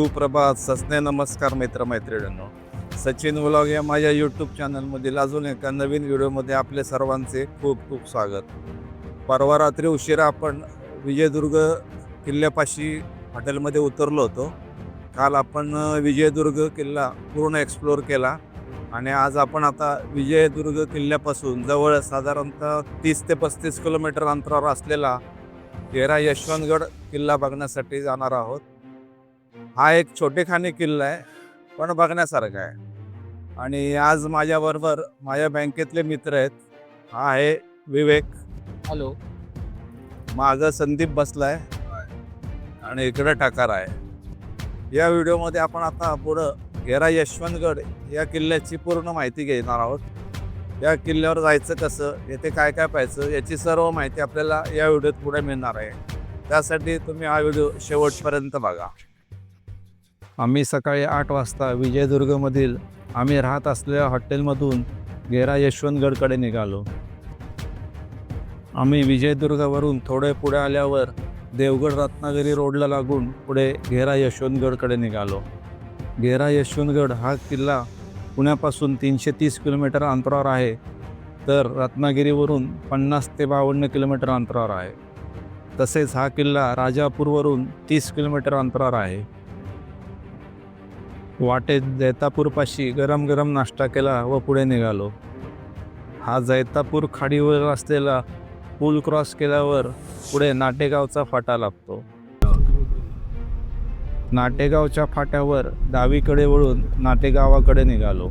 सुप्रभात सस्ने नमस्कार मित्रमैत्रिणींनो. सचिन व्लॉग या माझ्या यूट्यूब चॅनलमधील अजून एका नवीन व्हिडिओमध्ये आपले सर्वांचे खूप खूप स्वागत. परवा रात्री उशिरा आपण विजयदुर्ग किल्ल्यापाशी हॉटेलमध्ये उतरलो होतो. काल आपण विजयदुर्ग किल्ला पूर्ण एक्सप्लोअर केला आणि आज आपण आता विजयदुर्ग किल्ल्यापासून जवळ साधारणतः तीस ते पस्तीस किलोमीटर अंतरावर असलेला तेरा यशवंतगड किल्ला बघण्यासाठी जाणार आहोत. हा एक छोटेखानी किल्ला आहे पण बघण्यासारखा आहे. आणि आज माझ्याबरोबर माझ्या बँकेतले मित्र आहेत. हा आहे विवेक. हॅलो. मागं संदीप बसलाय. आणि इकडं टाकार आहे. या व्हिडिओमध्ये आपण आता पुढं घेरा यशवंतगड या किल्ल्याची पूर्ण माहिती घेणार आहोत. या किल्ल्यावर जायचं कसं येथे काय काय पाहायचं याची सर्व माहिती आपल्याला या व्हिडिओत पुढे मिळणार आहे. त्यासाठी तुम्ही हा व्हिडिओ शेवटपर्यंत बघा. आम्ही सकाळी आठ वाजता विजयदुर्गमधील आम्ही राहत असलेल्या हॉटेलमधून घेरा यशवंतगडकडे निघालो. आम्ही विजयदुर्गावरून थोडे पुढे आल्यावर देवगड रत्नागिरी रोडला लागून पुढे घेरा यशवंतगडकडे निघालो. घेरा यशवंतगड हा किल्ला पुण्यापासून तीनशे तीस किलोमीटर अंतरावर आहे तर रत्नागिरीवरून पन्नास ते बावन्न किलोमीटर अंतरावर आहे. तसेच हा किल्ला राजापूरवरून तीस किलोमीटर अंतरावर आहे. वाटेत जैतापूरपाशी गरम गरम नाश्ता केला व पुढे निघालो. हा जैतापूर खाडीवर असलेला पूल क्रॉस केल्यावर पुढे नाटेगावचा फाटा लागतो. नाटेगावच्या फाट्यावर डावीकडे वळून नाटेगावाकडे निघालो.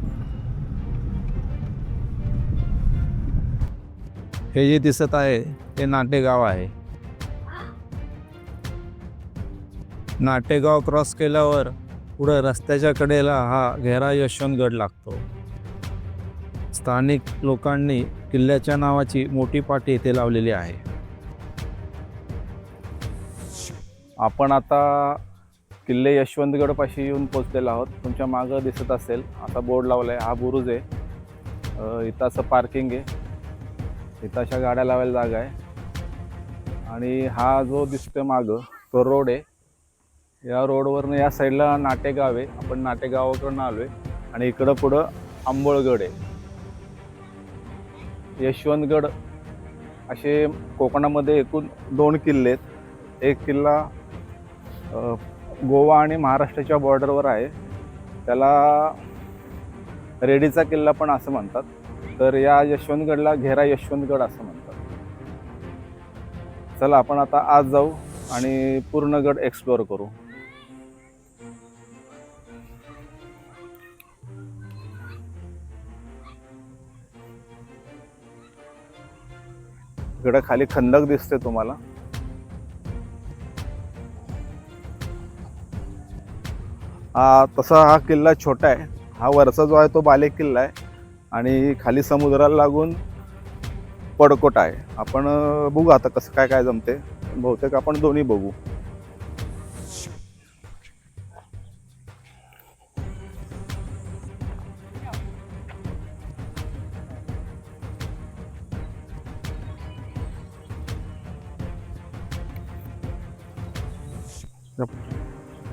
हे जे दिसत आहे ते नाटेगाव आहे. नाटेगाव क्रॉस केल्यावर पुढं रस्त्याच्या कडेला हा घेरा यशवंतगड लागतो. स्थानिक लोकांनी किल्ल्याच्या नावाची मोठी पाटी येथे लावलेली आहे. आपण आता किल्ले यशवंतगडपाशी येऊन पोचलेलो आहोत. तुमच्या मागं दिसत असेल. आता बोर्ड लावला आहे हा बुरुज आहे. इथं असं पार्किंग आहे. इथं अशा गाड्या लावायला जागा आहे. आणि हा जो दिसतोय मागं तो रोड आहे. या रोडवरनं या साईडला नाटेगाव आहे. आपण नाटेगावाकडनं आलो आहे आणि इकडं पुढं आंबोळगड आहे. यशवंतगड असे कोकणामध्ये एकूण दोन किल्ले आहेत. एक किल्ला गोवा आणि महाराष्ट्राच्या बॉर्डरवर आहे. त्याला रेडीचा किल्ला पण असं म्हणतात. तर या यशवंतगडला घेरा यशवंतगड असं म्हणतात. चला आपण आता आज जाऊ आणि पूर्ण गड एक्सप्लोअर करू. इकडं खाली खंदक दिसते तुम्हाला. हा तसा हा किल्ला छोटा आहे. हा वरचा जो आहे तो बाले किल्ला आहे. आणि खाली समुद्राला लागून पडकोट आहे. आपण बघू आता कसं काय काय जमते बहुतेक आपण दोन्ही बघू.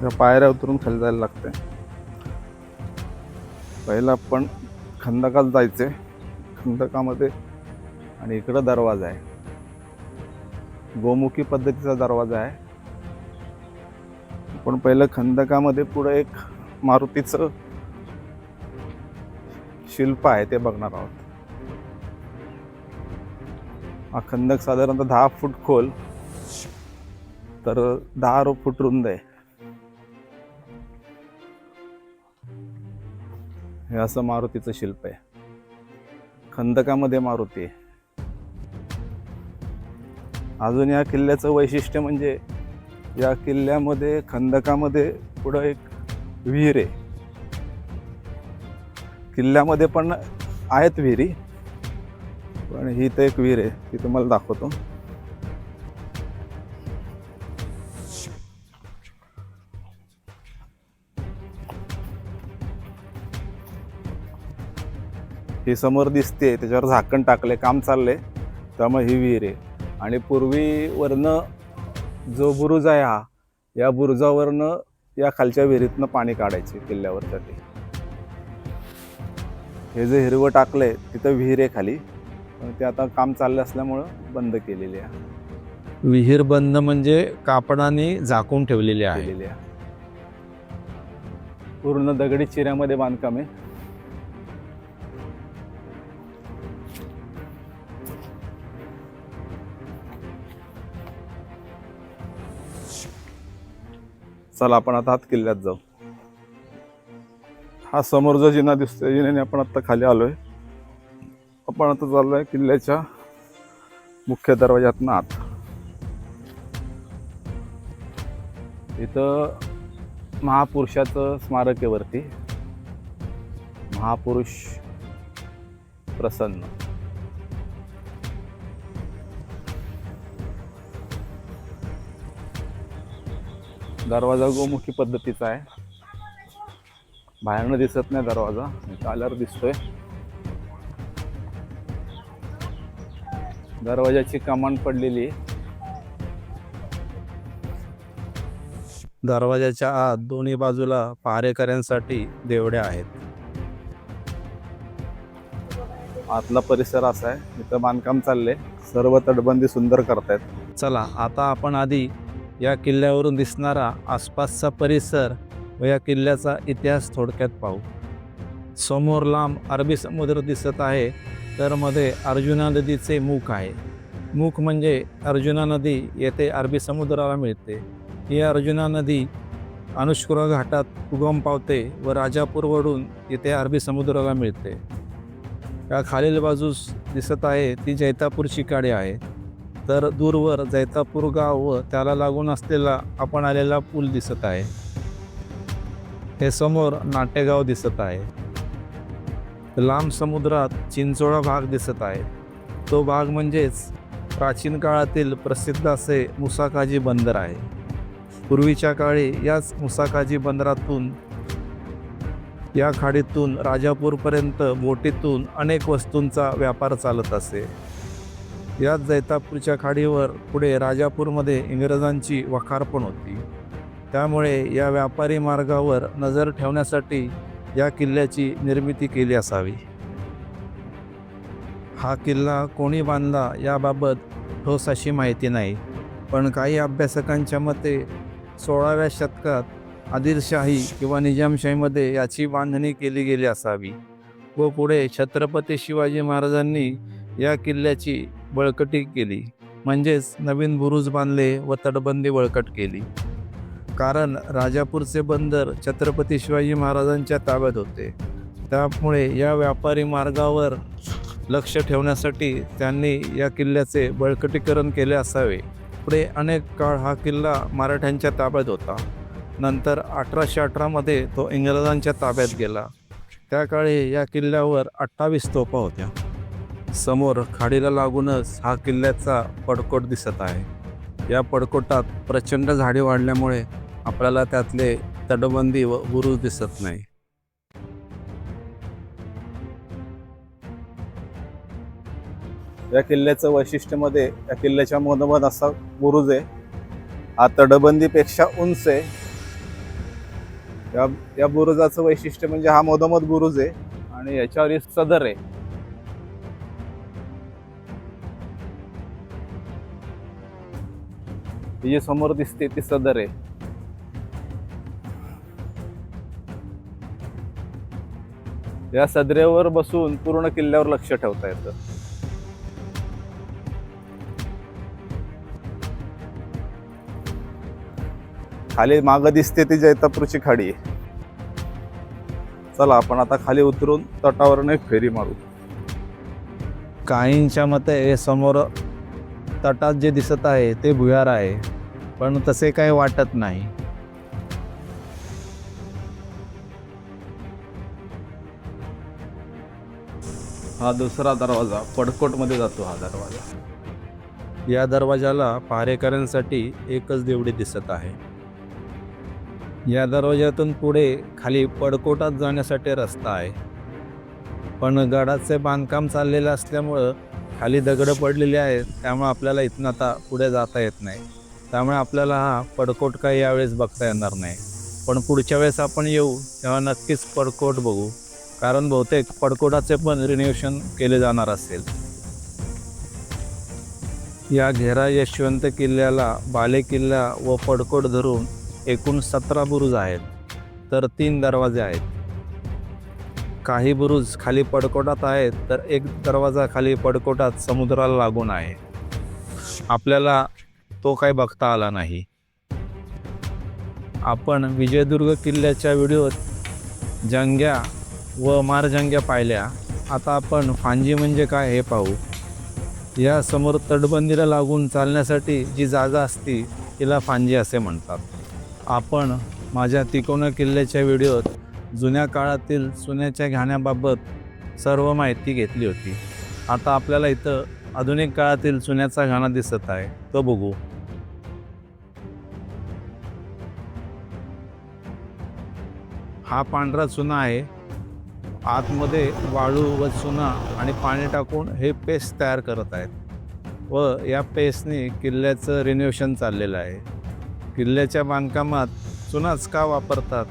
या पायऱ्या उतरून खाली जायला लागते पहिला आपण खंदकात जायचे खंदकामध्ये आणि इकडं दरवाजा आहे. गोमुखी पद्धतीचा दरवाजा आहे. पण पहिलं खंदकामध्ये पुढं एक मारुतीचं शिल्प आहे ते बघणार आहोत. हा खंदक साधारणतः दहा फूट खोल तर दहा फूट रुंद आहे. हे असं मारुतीचं शिल्प आहे. खंदकामध्ये मारुती आहे. अजून या किल्ल्याचं वैशिष्ट्य म्हणजे या किल्ल्यामध्ये खंदकामध्ये पुढं एक विहीर आहे. किल्ल्यामध्ये पण आहेत विहिरी पण ही तर एक विहीर आहे ती तुम्हाला दाखवतो. ही समोर दिसते त्याच्यावर झाकण टाकले काम चाललंय त्यामुळे ही विहीर आहे. आणि पूर्वी वरनं जो बुरुज आहे हा या बुरुजावरनं या खालच्या विहिरीतनं पाणी काढायचे किल्ल्यावरसाठी हे जे हिरवं टाकलंय तिथं विहीर आहे खाली. ते आता काम चाललं असल्यामुळं बंद केलेली आहे. विहीर बंद म्हणजे कापडाने झाकून ठेवलेली आहे. आहे. पूर्ण दगडी चिऱ्यामध्ये बांधकाम आहे. चला आपण आता हात किल्ल्यात जाऊ. हा समोर जो जिना दिसतोय जिन्याने आपण आत्ता खाली आलोय. आपण आता चाललोय किल्ल्याच्या मुख्य दरवाज्यातनं आत. इथं महापुरुषाचं स्मारक आहे वरती. महापुरुष प्रसन्न. दरवाजा गोमुखी पद्धतीचा आहे. बाहेरनं दिसत नाही दरवाजा आल्यावर दिसतोय. दरवाजाची कमान पडलेली दरवाजाच्या आत दोन्ही बाजूला पहारेकऱ्यांसाठी देवड्या आहेत. आतला परिसर असा आहे. इथं बांधकाम चाललंय. सर्व तटबंदी सुंदर करतायत. चला आता आपण आधी या किल्ल्यावरून दिसणारा आसपासचा परिसर व या किल्ल्याचा इतिहास थोडक्यात पाहू. समोर लांब अरबी समुद्र दिसत आहे तर मध्ये अर्जुना नदीचे मुख आहे. मुख म्हणजे अर्जुना नदी येथे अरबी समुद्राला मिळते. ही अर्जुना नदी अनुष्कुरा घाटात उगम पावते व राजापूरवरून येथे अरबी समुद्राला मिळते. या खालील बाजूस दिसत आहे ती जैतापूरची काडी आहे. तर दूरवर जैतापूर गाव व त्याला लागून असलेला आपण आलेला पूल दिसत आहे. हे समोर नाटेगाव दिसत आहे. लांब समुद्रात चिंचोळा भाग दिसत आहे. तो भाग म्हणजेच प्राचीन काळातील प्रसिद्ध असे मुसाकाजी बंदर आहे. पूर्वीच्या काळी याच मुसाकाजी बंदरातून या खाडीतून राजापूरपर्यंत बोटीतून अनेक वस्तूंचा व्यापार चालत असे. याच जैतापूरच्या खाडीवर पुढे राजापूरमध्ये इंग्रजांची वखार पण होती. त्यामुळे या व्यापारी मार्गावर नजर ठेवण्यासाठी या किल्ल्याची निर्मिती केली असावी. हा किल्ला कोणी बांधला याबाबत ठोस अशी माहिती नाही पण काही अभ्यासकांच्या मते सोळाव्या शतकात आदिलशाही किंवा निजामशाहीमध्ये याची बांधणी केली गेली असावी व पुढे छत्रपती शिवाजी महाराजांनी या किल्ल्याची बळकटी केली. म्हणजेच नवीन बुरुज बांधले व तटबंदी बळकट केली. कारण राजापूरचे बंदर छत्रपती शिवाजी महाराजांच्या ताब्यात होते. त्यामुळे या व्यापारी मार्गावर लक्ष ठेवण्यासाठी त्यांनी या किल्ल्याचे बळकटीकरण केले असावे. पुढे अनेक काळ हा किल्ला मराठ्यांच्या ताब्यात होता. नंतर अठराशे अठरामध्ये तो इंग्रजांच्या ताब्यात गेला. त्या काळी या किल्ल्यावर अठ्ठावीस तोफा होत्या. समोर खाडीला लागूनच हा किल्ल्याचा पडकोट दिसत आहे. या पडकोटात प्रचंड झाडे वाढल्यामुळे आपल्याला त्यातले तटबंदी व बुरुज दिसत नाही. या किल्ल्याचं वैशिष्ट्यमध्ये या किल्ल्याच्या मधोमध असा बुरुज आहे. हा तटबंदीपेक्षा उंच आहे. या या बुरुजाचं वैशिष्ट्य म्हणजे हा मधोमध बुरुज आहे आणि याच्यावर एक सदर आहे. ही जी समोर दिसते ती सदर आहे. या सदरेवर बसून पूर्ण किल्ल्यावर लक्ष ठेवता येतं. खाली मागं दिसते ती जैतापूरची खाडी. आहे चला आपण आता खाली उतरून तटावरून एक फेरी मारू. काहींच्या मते समोर तटात जे दिसत आहे ते भुयार आहे. पण तसे काही वाटत नाही. हा दुसरा दरवाजा पडकोटमध्ये जातो हा दरवाजा. या दरवाजाला पहारेकऱ्यांसाठी एकच देवडी दिसत आहे. या दरवाज्यातून पुढे खाली पडकोटात जाण्यासाठी रस्ता आहे. पण गडाचे बांधकाम चाललेलं असल्यामुळं खाली दगडं पडलेली आहेत त्यामुळे आपल्याला इथनं आता पुढे जाता येत नाही. त्यामुळे आपल्याला हा पडकोट काही यावेळेस बघता येणार नाही. पण पुढच्या वेळेस आपण येऊ तेव्हा नक्कीच पडकोट बघू. कारण बहुतेक पडकोटाचे पण रिन्युएशन केले जाणार असेल. या घेरा यशवंत किल्ल्याला बाले किल्ला व पडकोट धरून एकूण सतरा बुरुज आहेत तर तीन दरवाजे आहेत. काही बुरुज खाली पडकोटात आहेत तर एक दरवाजा खाली पडकोटात समुद्राला लागून आहे. आपल्याला तो काही बघता आला नाही. आपण विजयदुर्ग किल्ल्याच्या व्हिडिओत जंग्या व मारजंग्या पाहिल्या. आता आपण फांजी म्हणजे काय हे पाहू. या समोर तटबंदीला लागून चालण्यासाठी जी जागा असती तिला फांजी असे म्हणतात. आपण माझ्या तिकोना किल्ल्याच्या व्हिडिओत जुन्या काळातील सोन्याच्या घाण्याबाबत सर्व माहिती घेतली होती. आता आपल्याला इथं आधुनिक काळातील सुन्याचा घाणा दिसत आहे. तो बघू. हा पांढरा चुना आहे. आतमध्ये वाळू व चुना आणि पाणी टाकून हे पेस्ट तयार करत आहेत. व या पेस्टने किल्ल्याचं रिनोव्हेशन चाललेलं आहे. किल्ल्याच्या बांधकामात चुनाच का वापरतात?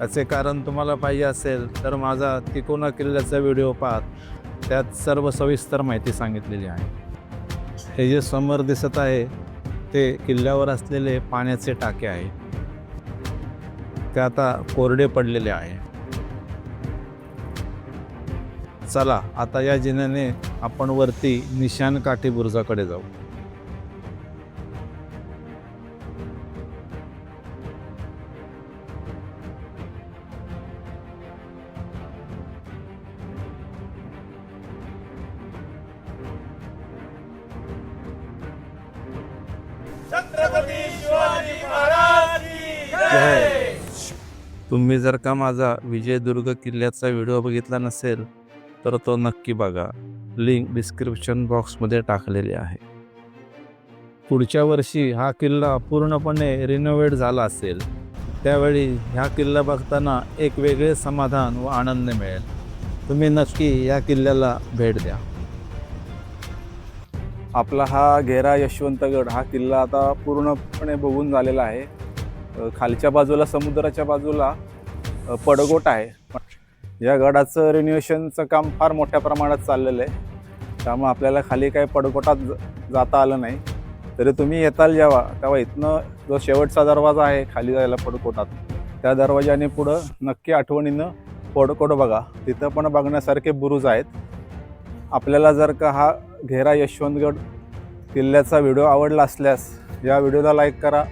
याचे कारण तुम्हाला पाहिजे असेल तर माझा तिकोना किल्ल्याचा व्हिडिओ पाहत त्यात सर्व सविस्तर माहिती सांगितलेली आहे. हे जे समोर दिसत आहे ते किल्ल्यावर असलेले पाण्याचे टाके आहे. ते आता कोरडे पडलेले आहे. चला आता या जिन्याने आपण वरती निशान काठी बुरुजाकडे जाऊ. जय. तुम्ही जर का माझा विजयदुर्ग किल्ल्याचा व्हिडिओ बघितला नसेल तर तो नक्की बघा. लिंक डिस्क्रिप्शन बॉक्समध्ये टाकलेली आहे. पुढच्या वर्षी हा किल्ला पूर्णपणे रिनोव्हेट झाला असेल त्यावेळी ह्या किल्ला बघताना एक वेगळे समाधान व आनंद मिळेल. तुम्ही नक्की या किल्ल्याला भेट द्या. आपला हा घेरा यशवंतगड हा किल्ला आता पूर्णपणे बघून झालेला आहे. खालच्या बाजूला समुद्राच्या बाजूला पडगोट आहे. या गडाचं रिन्युएशनचं काम फार मोठ्या प्रमाणात चाललेलं आहे. त्यामुळे आपल्याला खाली काही पडगोटात जाता आलं नाही. तरी तुम्ही येताल जेव्हा तेव्हा इथनं जो शेवटचा दरवाजा आहे खाली जायला पडकोटात त्या दरवाजाने पुढं नक्की आठवणीनं पडकोट बघा. तिथं पण बघण्यासारखे बुरुज आहेत. आपल्याला जर का हा घेरा यशवंतगड किल्ल्याचा व्हिडिओ आवडला असल्यास या व्हिडिओला लाईक करा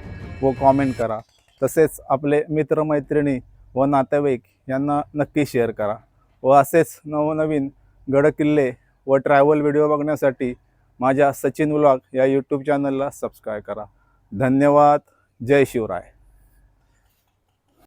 व कॉमेंट करा. तसेच आपले मित्रमैत्रिणी व नातेवाईक यांना नक्की शेअर करा. व असेच नवनवीन गडकिल्ले व ट्रॅव्हल व्हिडिओ बघण्यासाठी माझ्या सचिन व्लॉग या यूट्यूब चॅनलला सबस्क्राईब करा. धन्यवाद. जय शिवराय.